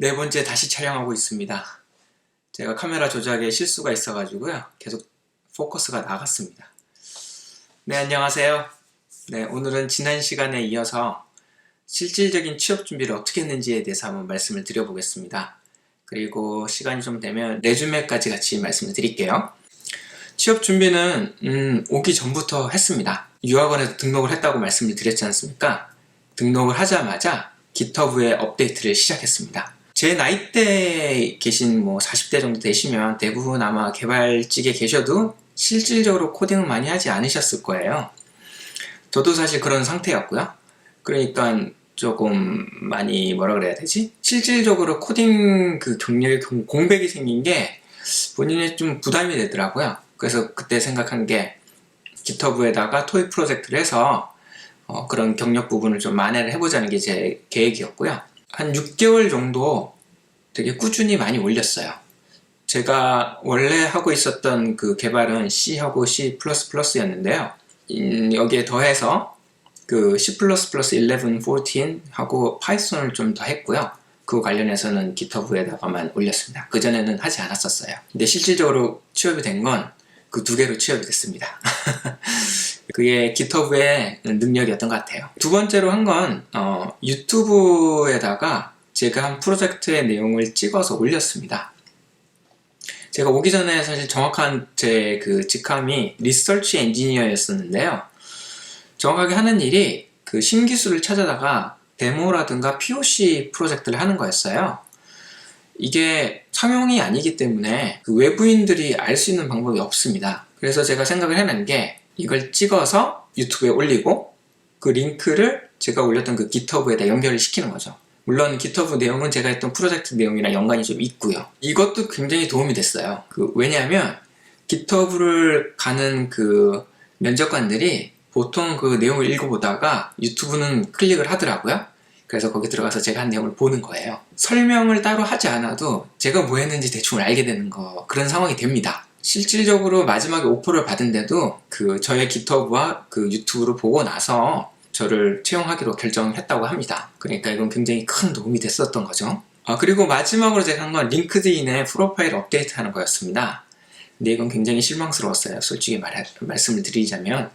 네 번째 다시 촬영하고 있습니다. 제가 카메라 조작에 실수가 있어가지고요. 계속 포커스가 나갔습니다. 네, 안녕하세요. 네, 오늘은 지난 시간에 이어서 실질적인 취업 준비를 어떻게 했는지에 대해서 한번 말씀을 드려보겠습니다. 그리고 시간이 좀 되면 레주메까지 같이 말씀을 드릴게요. 취업 준비는 음, 오기 전부터 했습니다. 유학원에서 등록을 했다고 말씀을 드렸지 않습니까? 등록을 하자마자 기터브에 업데이트를 시작했습니다. 제 나이대 계신 뭐 40대 정도 되시면 대부분 아마 개발직에 계셔도 실질적으로 코딩을 많이 하지 않으셨을 거예요. 저도 사실 그런 상태였고요. 그러니까 조금 많이 뭐라 그래야 되지? 실질적으로 코딩 그 경력에 공- 공백이 생긴 게 본인이 좀 부담이 되더라고요. 그래서 그때 생각한 게 기터브에다가 토익 프로젝트를 해서 어, 그런 경력 부분을 좀 만회를 해보자는 게 제 계획이었고요. 한 6개월 정도 되게 꾸준히 많이 올렸어요. 제가 원래 하고 있었던 그 개발은 C하고 C++였는데요. 음, 여기에 더해서 그 C++ 11, 14 하고 파이썬을 좀 더 했고요. 그 관련해서는 기터브에다가만 올렸습니다. 그전에는 하지 않았었어요. 근데 실질적으로 취업이 된 건 그 두 개로 취업이 됐습니다. 그게 기터브의 능력이었던 것 같아요. 두 번째로 한건 어, 유튜브에다가 제가 한 프로젝트의 내용을 찍어서 올렸습니다. 제가 오기 전에 사실 정확한 제 그 직함이 리서치 엔지니어였었는데요. 정확하게 하는 일이 그 신기술을 찾아다가 데모라든가 POC 프로젝트를 하는 거였어요. 이게 상용이 아니기 때문에 그 외부인들이 알 수 있는 방법이 없습니다. 그래서 제가 생각을 해낸 게 이걸 찍어서 유튜브에 올리고 그 링크를 제가 올렸던 그 기터브에다 연결을 시키는 거죠. 물론 기터브 내용은 제가 했던 프로젝트 내용이랑 연관이 좀 있고요. 이것도 굉장히 도움이 됐어요. 그 왜냐하면 기터브를 가는 그 면접관들이 보통 그 내용을 읽어보다가 유튜브는 클릭을 하더라고요. 그래서 거기 들어가서 제가 한 내용을 보는 거예요. 설명을 따로 하지 않아도 제가 뭐 했는지 대충 알게 되는 거 그런 상황이 됩니다. 실질적으로 마지막에 오퍼를 받은데도 그 저의 기터브와 그 유튜브를 보고 나서 저를 채용하기로 결정했다고 합니다. 그러니까 이건 굉장히 큰 도움이 됐었던 거죠. 아, 그리고 마지막으로 제가 한 건 링크드인의 프로파일 업데이트 하는 거였습니다. 근데 이건 굉장히 실망스러웠어요. 솔직히 말, 말씀을 드리자면.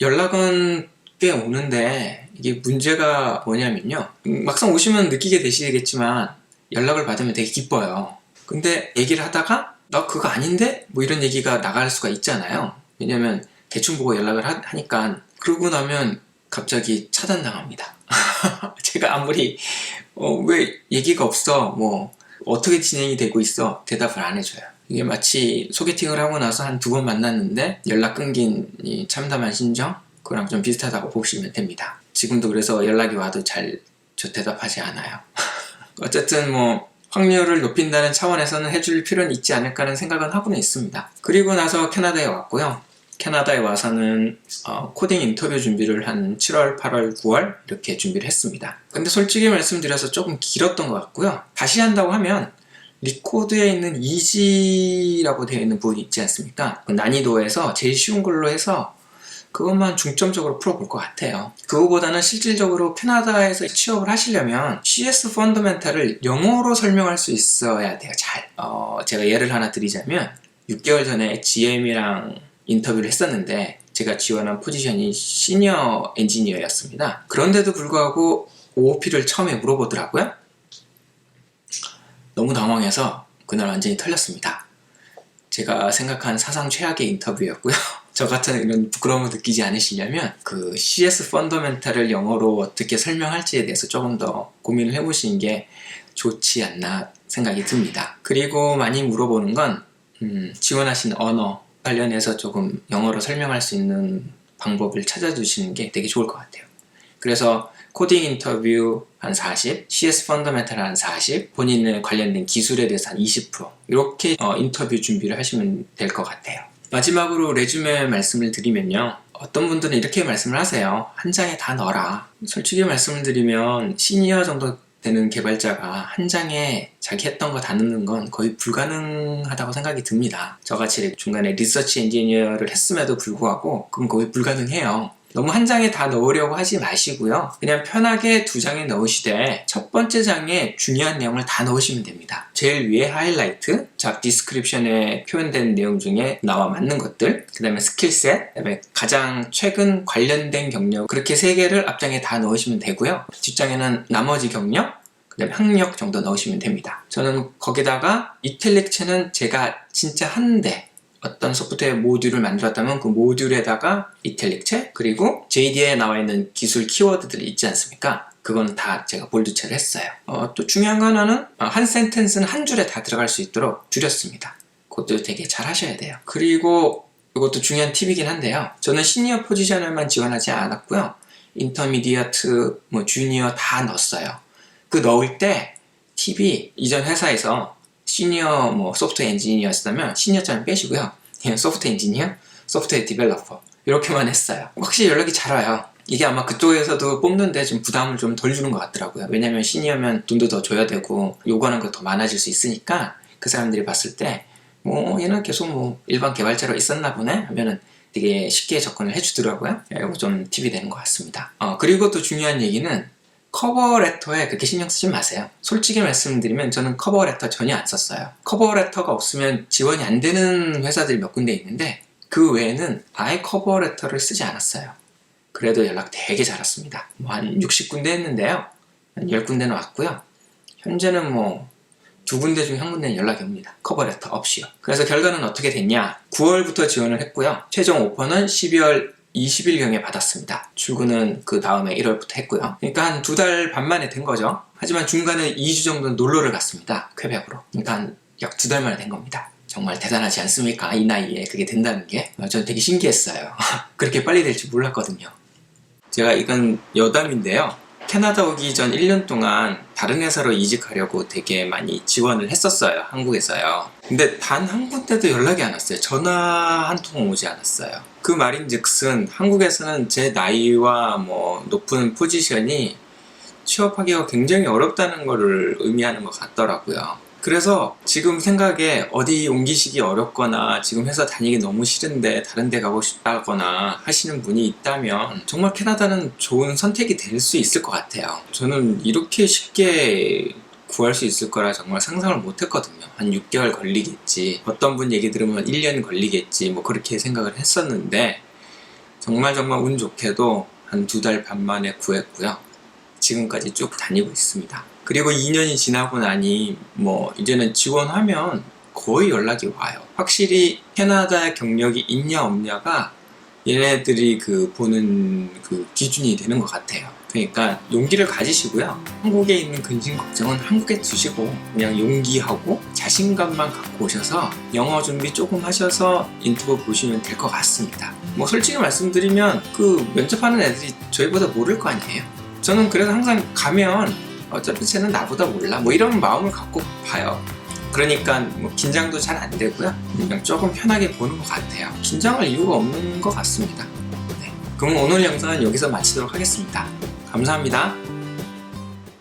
연락은 꽤 오는데 이게 문제가 뭐냐면요. 음, 막상 오시면 느끼게 되시겠지만 연락을 받으면 되게 기뻐요. 근데 얘기를 하다가 나 그거 아닌데? 뭐 이런 얘기가 나갈 수가 있잖아요. 왜냐면 대충 보고 연락을 하, 하니까 그러고 나면 갑자기 차단당합니다. 제가 아무리 어, 왜 얘기가 없어 뭐 어떻게 진행이 되고 있어 대답을 안 해줘요. 이게 마치 소개팅을 하고 나서 한 두 번 만났는데 연락 끊긴 이 참담한 심정 그거랑 좀 비슷하다고 보시면 됩니다. 지금도 그래서 연락이 와도 잘 저 대답하지 않아요. 어쨌든 뭐 확률을 높인다는 차원에서는 해줄 필요는 있지 않을까 하는 생각은 하고는 있습니다. 그리고 나서 캐나다에 왔고요. 캐나다에 와서는 어, 코딩 인터뷰 준비를 한 7월, 8월, 9월 이렇게 준비를 했습니다. 근데 솔직히 말씀드려서 조금 길었던 것 같고요. 다시 한다고 하면 리코드에 있는 이지라고 되어 있는 부분이 있지 않습니까? 그 난이도에서 제일 쉬운 걸로 해서 그것만 중점적으로 풀어볼 것 같아요. 그거보다는 실질적으로 캐나다에서 취업을 하시려면 CS 펀더멘탈을 영어로 설명할 수 있어야 돼요. 잘. 어, 제가 예를 하나 드리자면 6개월 전에 GM이랑 인터뷰를 했었는데 제가 지원한 포지션이 시니어 엔지니어였습니다. 그런데도 불구하고 OOP를 처음에 물어보더라고요. 너무 당황해서 그날 완전히 털렸습니다. 제가 생각한 사상 최악의 인터뷰였고요. 저 같은 이런 부끄러움을 느끼지 않으시려면 그 CS 펀더멘탈을 영어로 어떻게 설명할지에 대해서 조금 더 고민을 해보시는 게 좋지 않나 생각이 듭니다. 그리고 많이 물어보는 건 음, 지원하신 언어 관련해서 조금 영어로 설명할 수 있는 방법을 찾아주시는 게 되게 좋을 것 같아요. 그래서 코딩 인터뷰 한 40, CS 펀더멘탈 한 40, 본인의 관련된 기술에 대해서 한 20% 이렇게 어, 인터뷰 준비를 하시면 될 것 같아요. 마지막으로 레주메 말씀을 드리면요. 어떤 분들은 이렇게 말씀을 하세요. 한 장에 다 넣어라. 솔직히 말씀을 드리면 시니어 정도 되는 개발자가 한 장에 자기 했던 거 다 넣는 건 거의 불가능하다고 생각이 듭니다. 저같이 중간에 리서치 엔지니어를 했음에도 불구하고 그건 거의 불가능해요. 너무 한 장에 다 넣으려고 하지 마시고요. 그냥 편하게 두 장에 넣으시되 첫 번째 장에 중요한 내용을 다 넣으시면 됩니다. 제일 위에 하이라이트, 잡 디스크립션에 표현된 내용 중에 나와 맞는 것들, 그 다음에 스킬셋, 그 다음에 가장 최근 관련된 경력 그렇게 세 개를 앞장에 다 넣으시면 되고요. 뒷장에는 나머지 경력, 그 다음에 학력 정도 넣으시면 됩니다. 저는 거기다가 이텔릭체는 제가 진짜 한데 어떤 소프트웨어 모듈을 만들었다면 그 모듈에다가 이텔릭체 그리고 JD에 나와 있는 기술 키워드들이 있지 않습니까? 그건 다 제가 볼드체를 했어요. 어, 또 중요한 거 하나는 어, 한 센텐스는 한 줄에 다 들어갈 수 있도록 줄였습니다. 그것도 되게 잘 하셔야 돼요. 그리고 이것도 중요한 팁이긴 한데요. 저는 시니어 포지션을만 지원하지 않았고요. 인터미디어트, 뭐 주니어 다 넣었어요. 그 넣을 때 팁이 이전 회사에서 시니어 뭐 소프트웨어 엔지니어였다면 시니어자는 빼시고요. 그냥 소프트웨어 엔지니어, 소프트웨어 디벨로퍼 이렇게만 했어요. 확실히 연락이 잘 와요. 이게 아마 그쪽에서도 뽑는데 좀 부담을 좀 덜 주는 것 같더라고요. 왜냐면 시니어면 돈도 더 줘야 되고 요구하는 거더 많아질 수 있으니까 그 사람들이 봤을 때 뭐 얘는 계속 뭐 일반 개발자로 있었나 보네 하면은 되게 쉽게 접근을 해주더라고요. 이거 좀 팁이 되는 것 같습니다. 어, 그리고 또 중요한 얘기는 커버 레터에 그렇게 신경 쓰지 마세요. 솔직히 말씀드리면 저는 커버 레터 전혀 안 썼어요. 커버 레터가 없으면 지원이 안 되는 회사들이 몇 군데 있는데 그 외에는 아예 커버 레터를 쓰지 않았어요. 그래도 연락 되게 잘 왔습니다. 뭐 한 60군데 했는데요. 한 10군데는 왔고요. 현재는 뭐 두 군데 중 한 군데는 연락이 옵니다. 커버레터 없이요. 그래서 결과는 어떻게 됐냐? 9월부터 지원을 했고요. 최종 오퍼는 12월 20일경에 받았습니다. 출근은 그 다음에 1월부터 했고요. 그러니까 한 두 달 반 만에 된 거죠. 하지만 중간에 2주 정도 놀러를 갔습니다. 쾌백으로. 그러니까 약 두 달 만에 된 겁니다. 정말 대단하지 않습니까? 이 나이에 그게 된다는 게. 어, 저는 되게 신기했어요. 그렇게 빨리 될 줄 몰랐거든요. 제가 이건 여담인데요. 캐나다 오기 전 1년 동안 다른 회사로 이직하려고 되게 많이 지원을 했었어요. 한국에서요. 근데 단 한 군데도 연락이 안 왔어요. 전화 한 통 오지 않았어요. 그 말인 즉슨 한국에서는 제 나이와 뭐 높은 포지션이 취업하기가 굉장히 어렵다는 것을 의미하는 것 같더라고요. 그래서 지금 생각에 어디 옮기시기 어렵거나 지금 회사 다니기 너무 싫은데 다른 데 가고 싶다거나 하시는 분이 있다면 정말 캐나다는 좋은 선택이 될 수 있을 것 같아요. 저는 이렇게 쉽게 구할 수 있을 거라 정말 상상을 못 했거든요. 한 6개월 걸리겠지. 어떤 분 얘기 들으면 1년 걸리겠지. 뭐 그렇게 생각을 했었는데 정말 정말 운 좋게도 한 두 달 반 만에 구했고요. 지금까지 쭉 다니고 있습니다. 그리고 2년이 지나고 나니 뭐 이제는 지원하면 거의 연락이 와요. 확실히 캐나다 경력이 있냐 없냐가 얘네들이 그 보는 그 기준이 되는 것 같아요. 그러니까 용기를 가지시고요. 한국에 있는 근심 걱정은 한국에 두시고 그냥 용기하고 자신감만 갖고 오셔서 영어 준비 조금 하셔서 인터뷰 보시면 될 것 같습니다. 뭐 솔직히 말씀드리면 그 면접하는 애들이 저희보다 모를 거 아니에요. 저는 그래서 항상 가면 어차피 쟤는 나보다 몰라 뭐 이런 마음을 갖고 봐요. 그러니까 뭐 긴장도 잘 안 되고요. 그냥 조금 편하게 보는 것 같아요. 긴장할 이유가 없는 것 같습니다. 네. 그럼 오늘 영상은 여기서 마치도록 하겠습니다. 감사합니다.